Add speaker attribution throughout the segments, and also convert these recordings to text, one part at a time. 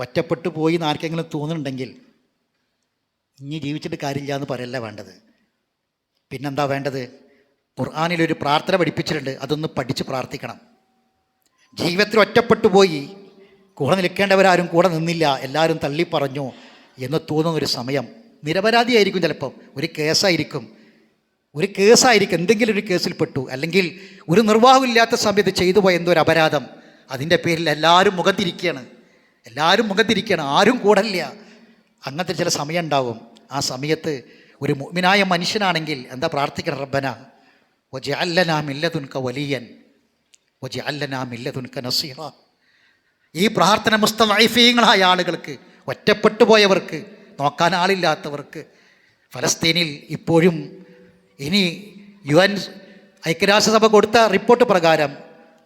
Speaker 1: ഒറ്റപ്പെട്ടു പോയി എന്ന് ആർക്കെങ്കിലും തോന്നുന്നുണ്ടെങ്കിൽ ഇനി ജീവിച്ചിട്ട് കാര്യമില്ല എന്ന് പറയല്ല വേണ്ടത്. പിന്നെന്താ വേണ്ടത്? ഖുർആാനിലൊരു പ്രാർത്ഥന പഠിപ്പിച്ചിട്ടുണ്ട്. അതൊന്ന് പഠിച്ച് പ്രാർത്ഥിക്കണം. ജീവിതത്തിൽ ഒറ്റപ്പെട്ടു പോയി കൂടെ നിൽക്കേണ്ടവരാരും കൂടെ നിന്നില്ല. എല്ലാവരും തള്ളി പറഞ്ഞു എന്ന് തോന്നുന്ന ഒരു സമയം. നിരപരാധിയായിരിക്കും ചിലപ്പം. ഒരു കേസായിരിക്കും. ഒരു കേസായിരിക്കും. എന്തെങ്കിലും ഒരു കേസിൽ പെട്ടു. അല്ലെങ്കിൽ ഒരു നിർവാഹമില്ലാത്ത സമയത്ത് ചെയ്തു പോയ എന്തോ ഒരു അപരാധം. അതിന്റെ പേരിൽ എല്ലാവരും മുഖത്തിരിക്കുകയാണ്. എല്ലാവരും മുഖത്തിരിക്കുകയാണ് ആരും കൂടല്ല അങ്ങനത്തെ ചില സമയം ഉണ്ടാവും. ആ സമയത്ത് ഒരു മുഅ്മിനായ മനുഷ്യനാണെങ്കിൽ എന്താ പ്രാർത്ഥിക്കണം റബ്ബന? ഒജഅല്ലനാ മില്ലതുൻക വലിയൻ. ഒജഅല്ലനാ മില്ലതുൻക നസീറ. ഈ പ്രാർത്ഥന മുസ്തഫീങ്ങളായ ആളുകൾക്ക് ഒറ്റപ്പെട്ടു പോയവർക്ക് നോക്കാൻ ആളില്ലാത്തവർക്ക് ഫലസ്തീനിൽ ഇപ്പോഴും ഇനി യു എൻ ഐക്യരാഷ്ട്രസഭ കൊടുത്ത റിപ്പോർട്ട് പ്രകാരം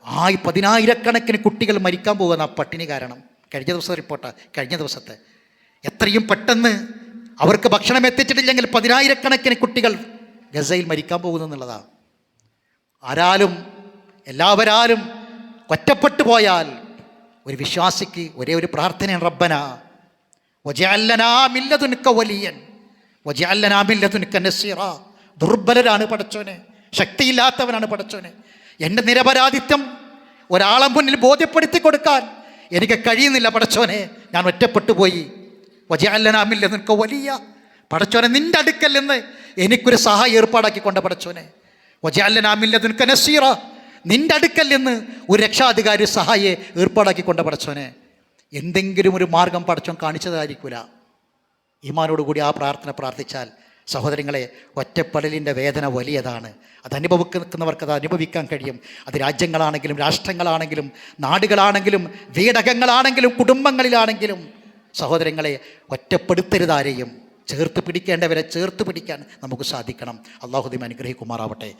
Speaker 1: ആയി പതിനായിരക്കണക്കിന് കുട്ടികൾ മരിക്കാൻ പോകുന്ന പട്ടിണി കാരണം. കഴിഞ്ഞ ദിവസത്തെ റിപ്പോർട്ടാണ് കഴിഞ്ഞ ദിവസത്തെ. എത്രയും പെട്ടെന്ന് അവർക്ക് ഭക്ഷണം എത്തിച്ചിട്ടില്ലെങ്കിൽ പതിനായിരക്കണക്കിന് കുട്ടികൾ ഗസയിൽ മരിക്കാൻ പോകുന്നു എന്നുള്ളതാണ്. ആരാലും എല്ലാവരാലും ഒറ്റപ്പെട്ടു പോയാൽ ഒരു വിശ്വാസിക്ക് ഒരേ ഒരു പ്രാർത്ഥനയാണ് റബ്ബന. ഒജയല്ലനാമില്ലതുനുക്ക വലിയൻ. ഒജയല്ലനാമില്ലതുനുക്ക നസീറ. ദുർബലരാണ് പടച്ചോനെ. ശക്തിയില്ലാത്തവനാണ് പടച്ചോനെ. എന്റെ നിരപരാധിത്വം ഒരാളെ മുന്നിൽ ബോധ്യപ്പെടുത്തി കൊടുക്കാൻ എനിക്ക് കഴിയുന്നില്ല പടച്ചോനെ. ഞാൻ ഒറ്റപ്പെട്ടു പോയി വജഅല്ലനാ നിനക്ക് വലിയ. പടച്ചോനെ നിന്റെ അടുക്കൽ നിന്ന് എനിക്കൊരു സഹായം ഏർപ്പാടാക്കിക്കൊണ്ട പടച്ചോനെ. വജഅല്ലനാമില്ലതുൻക നസീറ. നിന്റെ അടുക്കൽ നിന്ന് ഒരു രക്ഷാധികാരി സഹായെ ഏർപ്പാടാക്കിക്കൊണ്ട പടച്ചോനെ. എന്തെങ്കിലും ഒരു മാർഗം പടച്ചോൻ കാണിച്ചതായിരിക്കില്ല ഈമാനോടുകൂടി ആ പ്രാർത്ഥന പ്രാർത്ഥിച്ചാൽ സഹോദരങ്ങളെ ഒറ്റപ്പെടലിന്റെ വേദന വലിയതാണ്. അത് അനുഭവിക്കുന്നവർക്ക് അത് അനുഭവിക്കാൻ കഴിയും. അത് രാജ്യങ്ങളാണെങ്കിലും രാഷ്ട്രങ്ങളാണെങ്കിലും നാടുകളാണെങ്കിലും വീടകങ്ങളാണെങ്കിലും കുടുംബങ്ങളിലാണെങ്കിലും. സഹോദരങ്ങളെ ഒറ്റപ്പെടുത്തരുതാരെയും ചേർത്ത് പിടിക്കേണ്ടവരെ ചേർത്ത് പിടിക്കാൻ നമുക്ക് സാധിക്കണം. അള്ളാഹുദിം അനുഗ്രഹിക്കുമാറാവട്ടെ.